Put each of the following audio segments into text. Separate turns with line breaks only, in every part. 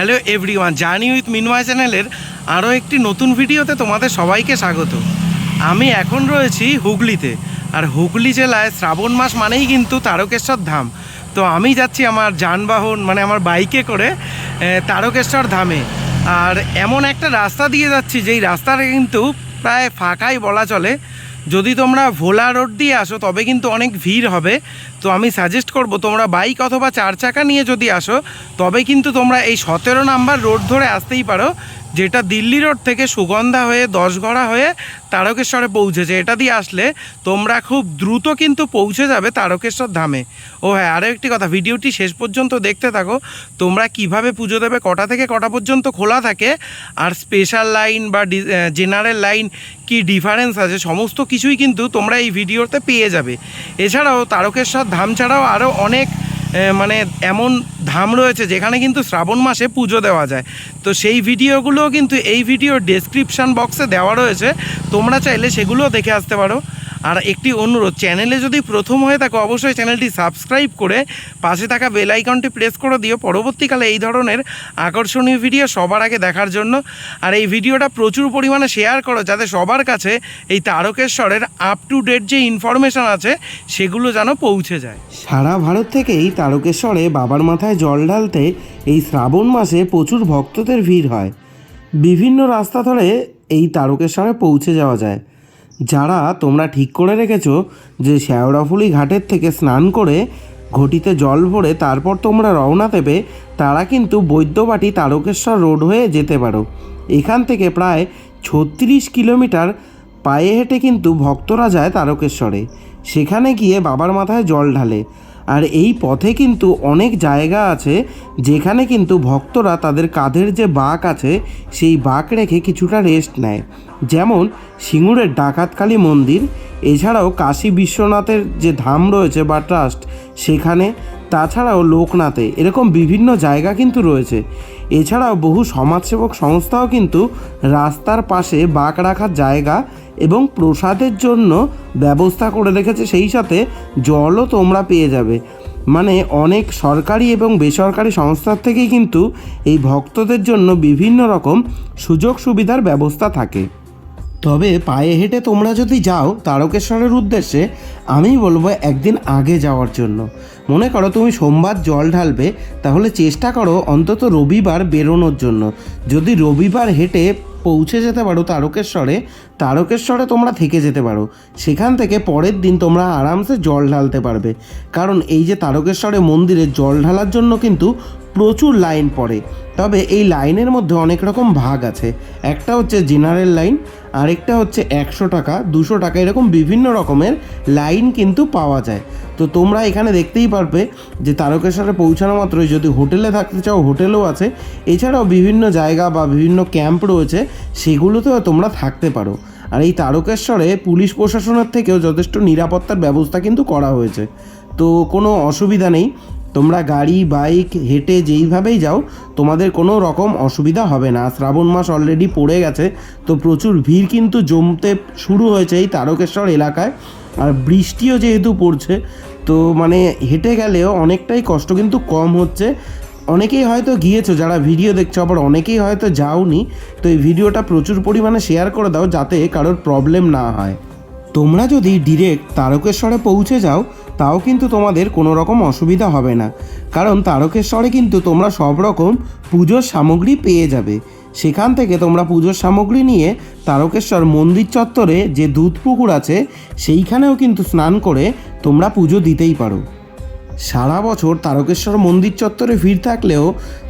Hello everyone journey with Minmoy চ্যানেলের আরও একটি নতুন ভিডিওতে তোমাদের সবাইকে স্বাগত। আমি এখন রয়েছি হুগলিতে। আর হুগলি জেলায় শ্রাবণ মাস মানেই কিন্তু তারকেশ্বর ধাম। তো আমি যাচ্ছি আমার যানবাহন মানে আমার বাইকে করে তারকেশ্বর ধামে। আর এমন একটা রাস্তা দিয়ে যাচ্ছি, যেই রাস্তাটা কিন্তু প্রায় ফাঁকাই বলা চলে। যদি তোমরা ভোলা রোড দিয়ে আসো, তবে কিন্তু অনেক ভিড় হবে। তো আমি সাজেস্ট করব, তোমরা বাইক অথবা চার চাকা নিয়ে যদি আসো, তবে কিন্তু তোমরা এই সতেরো নাম্বার রোড ধরে আসতেই পারো। যেটা দিল্লি রোড থেকে সুগন্ধা হয়ে দশগড়া হয়ে তারকেশ্বরে পৌঁছেছে। এটা দিয়ে আসলে তোমরা খুব দ্রুত কিন্তু পৌঁছে যাবে তারকেশ্বর ধামে। ও হ্যাঁ আরও একটি কথা, ভিডিওটি শেষ পর্যন্ত দেখতে থাকো। তোমরা কীভাবে পুজো দেবে, কটা থেকে কটা পর্যন্ত খোলা থাকে, আর স্পেশাল লাইন বা জেনারেল লাইন কি ডিফারেন্স আছে, সমস্ত কিছুই কিন্তু তোমরা এই ভিডিওতে পেয়ে যাবে। এছাড়াও তারকেশ্বর ধাম ছাড়াও আরও অনেক মানে এমন ধাম রয়েছে যেখানে কিন্তু শ্রাবণ মাসে পুজো দেওয়া যায়। তো সেই ভিডিওগুলোও কিন্তু এই ভিডিও ডেসক্রিপশান বক্সে দেওয়া রয়েছে। তোমরা চাইলে সেগুলোও দেখে আসতে পারো। আর একটি অনুরোধ চ্যানেলে যদি প্রথম হয়ে থাকো, অবশ্যই চ্যানেলটি সাবস্ক্রাইব করে পাশে থাকা বেল আইকনটি প্রেস করে দিও। পরবর্তীকালে এই ধরনের আকর্ষণীয় ভিডিও সবার আগে দেখার জন্য। আর এই ভিডিওটা প্রচুর পরিমাণে শেয়ার করো, যাতে সবার কাছে এই তারকেশ্বরের আপ টু ডেট যে ইনফরমেশান আছে, সেগুলো যেন পৌঁছে যায়।
সারা ভারত থেকেই তারকেশ্বরে বাবার মাথায় জল ঢালতে এই শ্রাবণ মাসে প্রচুর ভক্তদের ভিড় হয়। বিভিন্ন রাস্তা ধরে এই তারকেশ্বরে পৌঁছে যাওয়া যায়। যারা তোমরা ঠিক করে রেখেছো যে শ্যাওড়াফুলি ঘাটের থেকে স্নান করে ঘটিতে জল ভরে তারপর তোমরা রওনা দেবে, তারা কিন্তু বৈদ্যবাটি তারকেশ্বর রোড হয়ে যেতে পারো। এখান থেকে প্রায় ছত্রিশ কিলোমিটার পায়ে হেঁটে কিন্তু ভক্তরা যায় তারকেশ্বরে। সেখানে গিয়ে বাবার মাথায় জল ঢালে। আর এই পথে কিন্তু অনেক জায়গা আছে যেখানে কিন্তু ভক্তরা তাদের কাঁধের যে বাঁক আছে, সেই বাঁক রেখে কিছুটা রেস্ট নেয়। যেমন সিঙ্গুরের ডাকাতকালী মন্দির, এছাড়াও কাশী বিশ্বনাথের যে ধাম রয়েছে বা ট্রাস্ট সেখানে, তাছাড়াও লোকনাথে, এরকম বিভিন্ন জায়গা কিন্তু রয়েছে। এছাড়াও বহু সমাজসেবক সংস্থাও কিন্তু রাস্তার পাশে বাঁক রাখার জায়গা এবং প্রসাদের জন্য ব্যবস্থা করে রেখেছে, সেই সাথে জলও তোমরা পেয়ে যাবে। মানে অনেক সরকারি এবং বেসরকারি সংস্থার থেকেই কিন্তু এই ভক্তদের জন্য বিভিন্ন রকম সুযোগ সুবিধার ব্যবস্থা থাকে। তবে পায়ে হেঁটে তোমরা যদি যাও তারকেশ্বরের উদ্দেশ্যে আমি বলব একদিন আগে যাওয়ার জন্য। মনে করো তুমি সোমবার জল ঢালবে, তাহলে চেষ্টা করো অন্তত রবিবার বেরোনোর জন্য। যদি রবিবার হেঁটে পৌঁছে যেতে পারো তারকেশ্বরে তারকেশ্বরে তোমরা থেকে যেতে পারো। সেখান থেকে পরের দিন তোমরা আরামসে জল ঢালতে পারবে। কারণ এই যে তারকেশ্বরে মন্দিরে জল ঢালার জন্য কিন্তু প্রচুর লাইন পড়ে। তবে এই লাইনের মধ্যে অনেক রকম ভাগ আছে। একটা হচ্ছে জেনারেল লাইন আরেকটা হচ্ছে একশো টাকা, দুশো টাকা, এরকম বিভিন্ন রকমের লাইন কিন্তু পাওয়া যায়। তো তোমরা এখানে দেখতেই পারবে যে তারকেশ্বরে পৌঁছানো মাত্রই যদি হোটেলে থাকতে চাও, হোটেলও আছে। এছাড়াও বিভিন্ন জায়গা বা বিভিন্ন ক্যাম্প রয়েছে, সেগুলোতেও তোমরা থাকতে পারো। আর এই তারকেশ্বরে পুলিশ প্রশাসনের থেকেও যথেষ্ট নিরাপত্তার ব্যবস্থা কিন্তু করা হয়েছে। তো কোনো অসুবিধা নেই। তোমরা গাড়ি, বাইক, হেঁটে যেইভাবেই যাও, তোমাদের কোনো রকম অসুবিধা হবে না। শ্রাবণ মাস অলরেডি পড়ে গেছে, তো প্রচুর ভিড় কিন্তু জমতে শুরু হয়েছে এই তারকেশ্বর এলাকায়। আর বৃষ্টিও যেহেতু পড়ছে, তো মানে হেঁটে গেলেও অনেকটাই কষ্ট কিন্তু কম হচ্ছে। অনেকেই হয়তো গিয়েছো, যারা ভিডিও দেখছ, আবার অনেকেই হয়তো যাওনি, তো এই ভিডিওটা প্রচুর পরিমাণে শেয়ার করে দাও, যাতে কারোর প্রবলেম না হয়। তোমরা যদি ডিরেক্ট তারকেশ্বরে পৌঁছে যাও তাও কিন্তু তোমাদের কোনো রকম অসুবিধা হবে না। কারণ তারকেশ্বরে কিন্তু তোমরা সব রকম পুজোর সামগ্রী পেয়ে যাবে। সেখান থেকে তোমরা পুজোর সামগ্রী নিয়ে তারকেশ্বর মন্দির চত্বরে যে দুধ পুকুর আছে, সেইখানেও কিন্তু স্নান করে তোমরা পুজো দিতেই পারো। সারা বছর তারকেশ্বর মন্দির চত্বরে ভিড় থাকলেও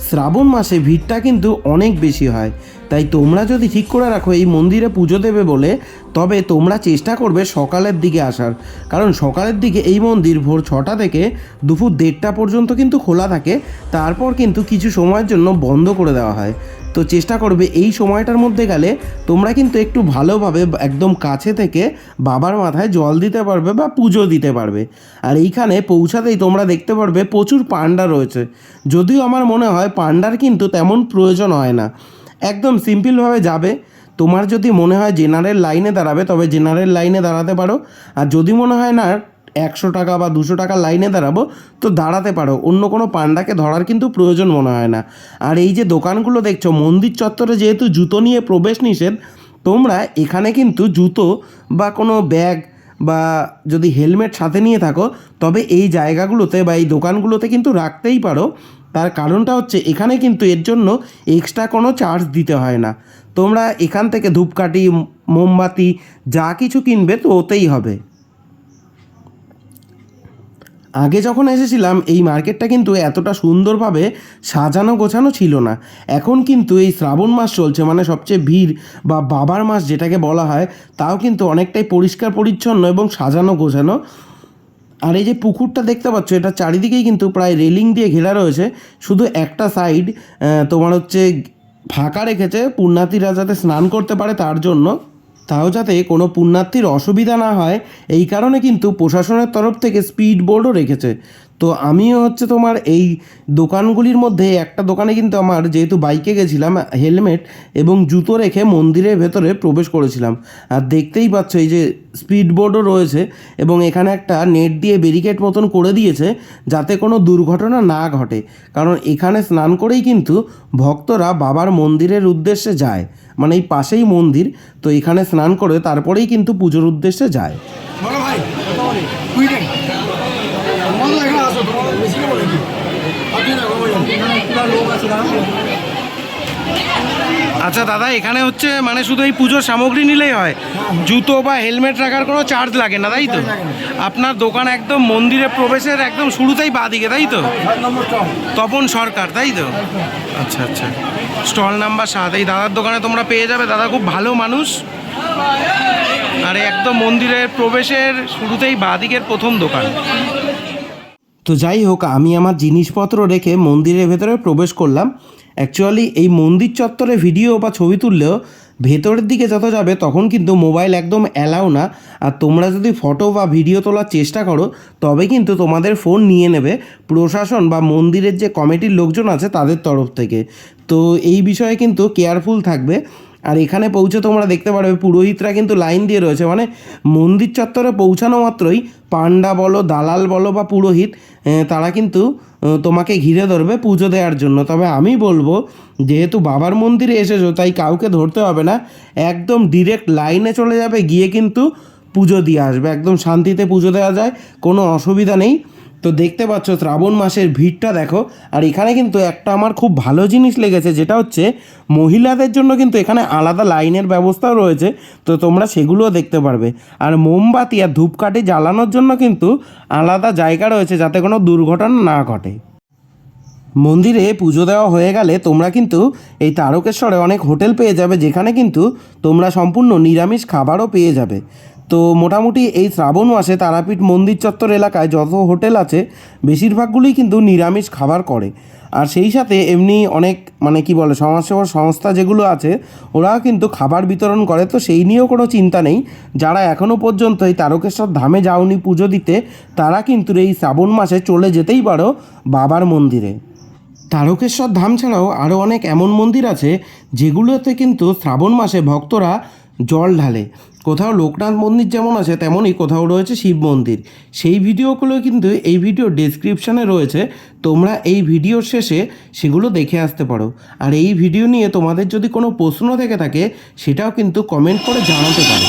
শ্রাবণ মাসে ভিড়টা কিন্তু অনেক বেশি হয়। তাই তোমরা যদি ঠিক করে রাখো, এই মন্দিরে পুজো দেবে বলে, তবে তোমরা চেষ্টা করবে সকালের দিকে আসার। কারণ সকালের দিকে এই মন্দির ভোর ছটা থেকে দুপুর দেড়টা পর্যন্ত কিন্তু খোলা থাকে। তারপর কিন্তু কিছু সময়ের জন্য বন্ধ করে দেওয়া হয়। তো চেষ্টা করবে এই সময়টার মধ্যে গেলে তোমরা কিন্তু একটু ভালোভাবে একদম কাছে থেকে বাবার মাথায় জল দিতে পারবে বা পুজো দিতে পারবে। আর এইখানে পৌঁছাতেই তোমরা দেখতে পারবে প্রচুর পান্ডা রয়েছে। যদিও আমার মনে হয় পান্ডার কিন্তু তেমন প্রয়োজন হয় না। একদম সিম্পলভাবে যাবে। তোমার যদি মনে হয় জেনারেল লাইনে দাঁড়াবে, তবে জেনারেল লাইনে দাঁড়াতে পারো। আর যদি মনে হয় না, একশো টাকা বা দুশো টাকা লাইনে দাঁড়াবো, তো দাঁড়াতে পারো। অন্য কোনো পান্ডাকে ধরার কিন্তু প্রয়োজন মনে হয় না। আর এই যে দোকানগুলো দেখছ, মন্দির চত্বরে যেহেতু জুতো নিয়ে প্রবেশ নিষেধ, তোমরা এখানে কিন্তু জুতো বা কোনো ব্যাগ বা যদি হেলমেট সাথে নিয়ে থাকো, তবে এই জায়গাগুলোতে বা এই দোকানগুলোতে কিন্তু রাখতেই পারো। তার কারণটা হচ্ছে এখানে কিন্তু এর জন্য এক্সট্রা কোনো চার্জ দিতে হয় না। তোমরা এখান থেকে ধূপকাঠি, মোমবাতি, যা কিছু কিনবে তো ওতেই হবে। আগে যখন এসেছিলাম, এই মার্কেটটা কিন্তু এতটা সুন্দরভাবে সাজানো গোছানো ছিল না। এখন কিন্তু এই শ্রাবণ মাস চলছে মানে সবচেয়ে ভিড় বা বাবার মাস যেটাকে বলা হয়, তাও কিন্তু অনেকটাই পরিষ্কার পরিচ্ছন্ন এবং সাজানো গোছানো। আর এই যে পুকুরটা দেখতে পাচ্ছ, এটা চারিদিকেই কিন্তু প্রায় রেলিং দিয়ে ঘেরা রয়েছে। শুধু একটা সাইড তোমার হচ্ছে ফাঁকা রেখেছে, পুণ্যার্থীরা যাতে স্নান করতে পারে তার জন্য। তাও যাতে কোনো পুণ্যার্থীর অসুবিধা না হয়, এই কারণে কিন্তু প্রশাসনের তরফ থেকে স্পিড বোর্ডও রেখেছে। তো আমিও হচ্ছে তোমার এই দোকানগুলির মধ্যে একটা দোকানে কিন্তু আমার যেহেতু বাইকে গেছিলাম, হেলমেট এবং জুতো রেখে মন্দিরের ভেতরে প্রবেশ করেছিলাম। আর দেখতেই পাচ্ছ এই যে স্পিড বোর্ডও রয়েছে এবং এখানে একটা নেট দিয়ে ব্যারিকেড মতন করে দিয়েছে যাতে কোনো দুর্ঘটনা না ঘটে। কারণ এখানে স্নান করেই কিন্তু ভক্তরা বাবার মন্দিরের উদ্দেশ্যে যায়। মানে এই পাশেই মন্দির, তো এখানে স্নান করে তারপরেই কিন্তু পুজোর উদ্দেশ্যে যায়
বলো ভাই কুড়ি টাকা তোমার তো এখানে আসো তোমার বেশি নেব নাকি আপনি না বাবা পুরা লোক আছে না
আচ্ছা দাদা এখানে হচ্ছে মানে শুধু এই পুজোর সামগ্রী নিলেই হয়। জুতো বা হেলমেট রাখার কোনো চার্জ লাগে না তাই তো? আপনার দোকান একদম মন্দিরে প্রবেশের একদম শুরুতেই বা দিকে তাই তো?
টম
তপন সরকার তাই তো? আচ্ছা আচ্ছা। স্টল নাম্বার সাত। এই দাদার দোকানে তোমরা পেয়ে যাবে। দাদা খুব ভালো মানুষ। আর একদম মন্দিরের প্রবেশের শুরুতেই বাদিকের প্রথম দোকান।
তো যাই হোক, আমি আমার জিনিসপত্র রেখে মন্দিরের ভেতরে প্রবেশ করলাম। অ্যাকচুয়ালি এই মন্দির চত্বরে ভিডিও বা ছবি তুললেও ভেতরের দিকে যত যাবে তখন কিন্তু মোবাইল একদম অ্যালাউ না। আর তোমরা যদি ফটো বা ভিডিও তোলার চেষ্টা করো, তবে কিন্তু তোমাদের ফোন নিয়ে নেবে প্রশাসন বা মন্দিরের যে কমিটির লোকজন আছে তাদের তরফ থেকে। তো এই বিষয়ে কিন্তু কেয়ারফুল থাকবে। আর এখানে পৌঁছে তোমরা দেখতে পারবে পুরোহিতরা কিন্তু লাইন দিয়ে রয়েছে। মানে মন্দির চত্বরে পৌঁছানো মাত্রই পান্ডা বলো, দালাল বলো বা পুরোহিত তারা কিন্তু তোমাকে ঘিরে ধরবে পুজো দেওয়ার জন্য। তবে আমি বলব, যেহেতু বাবার মন্দিরে এসেছ, তাই কাউকে ধরতে হবে না। একদম ডিরেক্ট লাইনে চলে যাবে, গিয়ে কিন্তু পুজো দিয়ে আসবে। একদম শান্তিতে পুজো দেওয়া যায়, কোনো অসুবিধা নেই। তো দেখতে পাচ্ছ শ্রাবণ মাসের ভিড়টা দেখো, আর এখানে কিন্তু একটা আমার খুব ভালো জিনিস লেগেছে, যেটা হচ্ছে মহিলাদের জন্য কিন্তু এখানে আলাদা লাইনের ব্যবস্থাও রয়েছে, তো তোমরা সেগুলোও দেখতে পারবে। আর মোমবাতি আর ধূপকাঠি জ্বালানোর জন্য কিন্তু আলাদা জায়গা রয়েছে, যাতে কোনো দুর্ঘটনা না ঘটে। মন্দিরে পুজো দেওয়া হয়ে গেলে তোমরা কিন্তু এই তারকেশ্বরে অনেক হোটেল পেয়ে যাবে, যেখানে কিন্তু তোমরা সম্পূর্ণ নিরামিষ খাবারও পেয়ে যাবে। তো মোটামুটি এই শ্রাবণ মাসে তারাপীঠ মন্দির চত্বর এলাকায় যত হোটেল আছে, বেশিরভাগগুলোই কিন্তু নিরামিষ খাবার করে। আর সেই সাথে এমনি অনেক মানে কি বলে সমাজসেবা সংস্থা যেগুলো আছে ওরা কিন্তু খাবার বিতরণ করে। তো সেই নিয়েও কোনো চিন্তা নেই। যারা এখনও পর্যন্ত এই তারকেশ্বর ধামে যাওনি পুজো দিতে, তারা কিন্তু এই শ্রাবণ মাসে চলে যেতেই পারো বাবার মন্দিরে। তারকেশ্বর ধাম ছাড়াও আরও অনেক এমন মন্দির আছে, যেগুলোতে কিন্তু শ্রাবণ মাসে ভক্তরা জল ঢালে। কোথাও লোকনাথ মন্দির যেমন আছে, তেমনই কোথাও রয়েছে শিব মন্দির। সেই ভিডিওগুলো কিন্তু এই ভিডিও ডিসক্রিপশানে রয়েছে। তোমরা এই ভিডিওর শেষে সেগুলো দেখে আসতে পারো। আর এই ভিডিও নিয়ে তোমাদের যদি কোনো প্রশ্ন থেকে থাকে, সেটাও কিন্তু কমেন্ট করে জানাতে পারো।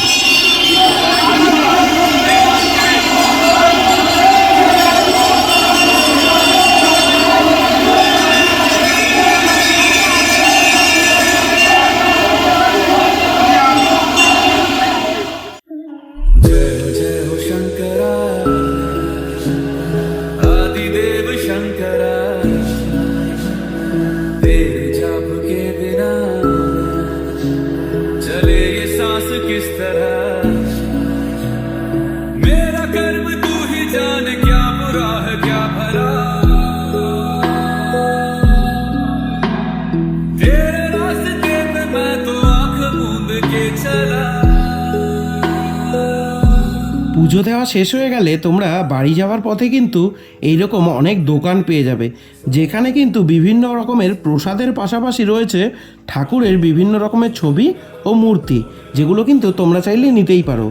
পুজো দেওয়া শেষ হয়ে গেলে তোমরা বাড়ি যাওয়ার পথে কিন্তু এইরকম অনেক দোকান পেয়ে যাবে, যেখানে কিন্তু বিভিন্ন রকমের প্রসাদের পাশাপাশি রয়েছে ঠাকুরের বিভিন্ন রকমের ছবি ও মূর্তি, যেগুলো কিন্তু তোমরা চাইলে নিতেই পারো।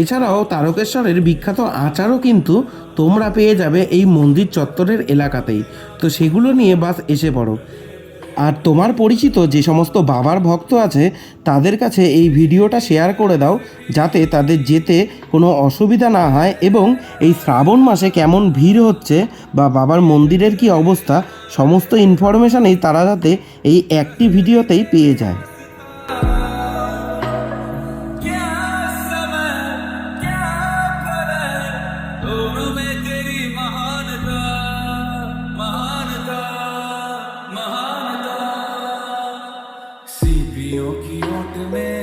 এছাড়াও তারকেশ্বরের বিখ্যাত আচারও কিন্তু তোমরা পেয়ে যাবে এই মন্দির চত্বরের এলাকাতেই। তো সেগুলো নিয়ে বাস এসে পড়ো। আর তোমার পরিচিত যে সমস্ত বাবার ভক্ত আছে, তাদের কাছে এই ভিডিওটা শেয়ার করে দাও, যাতে তাদের যেতে কোনো অসুবিধা না হয় এবং এই শ্রাবণ মাসে কেমন ভিড় হচ্ছে বা বাবার মন্দিরের কি অবস্থা, সমস্ত ইনফরমেশানেই তারা যাতে এই একটি ভিডিওতেই পেয়ে যায়।
सीपियों की ओट में